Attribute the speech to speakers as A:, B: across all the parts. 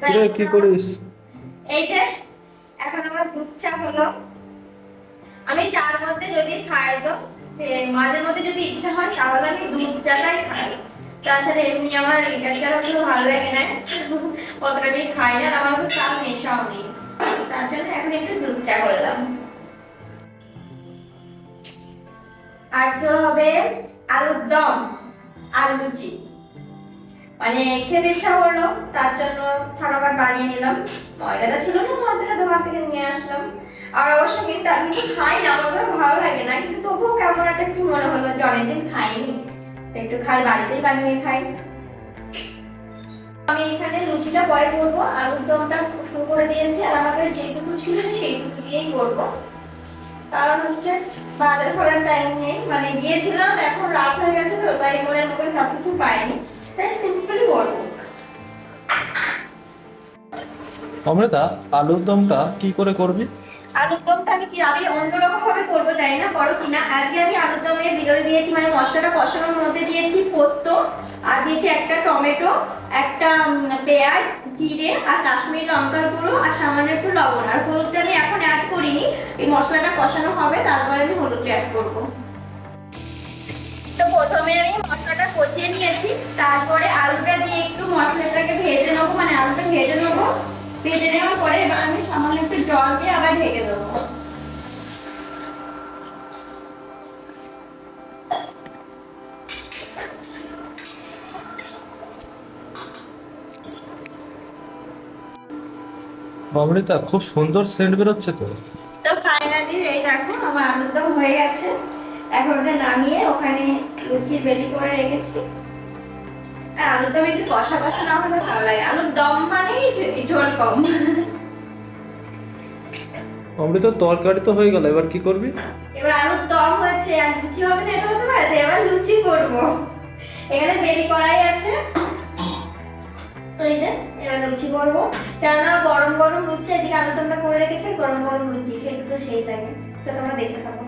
A: কিরে কি করিস?
B: এই যে এখন আমার দুধ চা হলো। আমি চার মধ্যে যদি খাই তো মাঝে মধ্যে যদি ইচ্ছা হয় তাহলে আমি দুধ চাটাই খাই। তাছাড়া এমনি আমার লিকার চা অত ভালো লাগে না। অতটা আমি খাই না আমার খুব চা নেশাও নেই তার জন্য এখন একটু দুধ চা করলাম। আজকে হবে আলুর দম আর লুচি। মানে খেতে ইচ্ছা করল তার জন্য ফটাফট বানিয়ে নিলাম। ময়দাটা ছিল না, ময়দাটা দোকান থেকে নিয়ে আসলাম। আর অবশ্য কিন্তু আমি তো খাই না, আমার ভালো লাগে না, কিন্তু তবুও কেমন একটা কি মনে হলো যে অনেকদিন খাইনি। একটু খাই, বাড়িতেই বানিয়ে খাই। আমি এখানে লুচিটা পরে করব আলুর দমটা শুরু করে দিয়েছি, আর আমাদের যেটুকু ছিল সেইটুকু দিয়েই করব। কারণ হচ্ছে বাজার করার টাইম নেই মানে গিয়েছিলাম, এখন রাত হয়ে গেছে তো, তাই মনের মতো সবকিছু পাইনি। তাই সিম্পলি করব
A: অমৃতা, আলুর দমটা কি করে করবি?
B: আলুর দমটা আমি কি আমি অন্যরকম ভাবে করব জানি না, করো কিনা আজকে আমি আলুর দমে ভিতরে দিয়েছি মানে মশলাটা কষানোর মধ্যে দিয়েছি, পোস্ত, আর দিয়েছি একটা টমেটো, একটা পেঁয়াজ, জিরে, আর কাশ্মীর লঙ্কার গুঁড়ো, আর সামান্য একটু লবণ। আর হলুদটা আমি এখন অ্যাড করিনি, এই মশলাটা কষানো হবে, তারপরে আমি হলুদটা অ্যাড করব। তো প্রথমে আমি মশলাটা কষিয়ে নিয়েছি তারপরে আলুটা দিয়ে একটু মশলাটাকে ভেজে নেব মানে আলুটা ভেজে নেব ভেজে নেওয়ার পরে এবার আমি সামান্য একটু জল দিয়ে আবার ঢেকে দেবো।
A: অমৃতা খুব সুন্দর সেন্ট বেরোচ্ছে তো।
B: তো ফাইনালি এই দেখো আমার দম হয়ে গেছে। এখন ওটা নামিয়ে ওখানে লুচি বেলি করে রেখেছি। আর আলুর দম একটু কষা কষা না হলে ভালো লাগে। আলুর দম মানেই ঝ- ঝোল কম।
A: অমৃতা তরকারি তো হয়ে গেল এবার কি করবি?
B: এবার আলুর দম হচ্ছে আর লুচি হবে না এটা হতে পারে এবার লুচি করব। এখানে বেলি কড়াই আছে। তো এই যে এবার লুচি করব। কেননা গরম গরম লুচি এদিকে আলুর দমটা করে রেখেছে গরম গরম লুচি খেতে তো সেই লাগে। তো তোমরা দেখতে থাকো।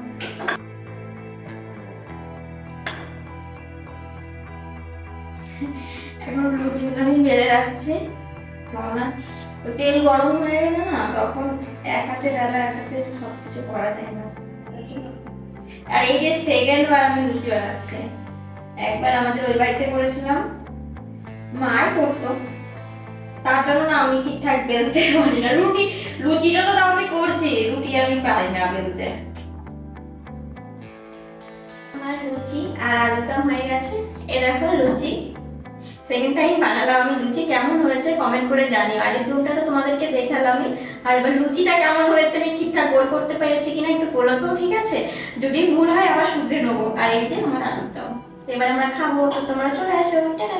B: এখন লুচিগুলো আমি রাখছি তো তেল গরম হয়ে গেলে না, তখন এক হাতে ডালা, এক হাতে সব কিছু করা যায় না। আর এই যে সেকেন্ড আমি লুচি বানাচ্ছি একবার আমাদের ওই বাড়িতে করেছিলাম। মাই করতো। তার জন্য না আমি ঠিকঠাক বেলতে পারি না। রুটি লুচিটা তো আমি করছি, রুটি আমি পারি না বেলতে। আমার লুচি আর আলুদম হয়ে গেছে। এ দেখো লুচি। সেকেন্ড টাইম বানালাম, আমি লুচি কেমন হয়েছে কমেন্ট করে জানিও। আর দুটা তো তোমাদেরকে দেখালামই। আর এবার লুচিটা কেমন হয়েছে, আমি ঠিকঠাক গোল করতে পেরেছি কিনা একটু বলো তো, ঠিক আছে? যদি ভুল হয় আবার শুধরে নেব। আর এই যে, আমার আনন্দ এবার আমরা খাব, তো তোমরা চলে আসো। টাটা!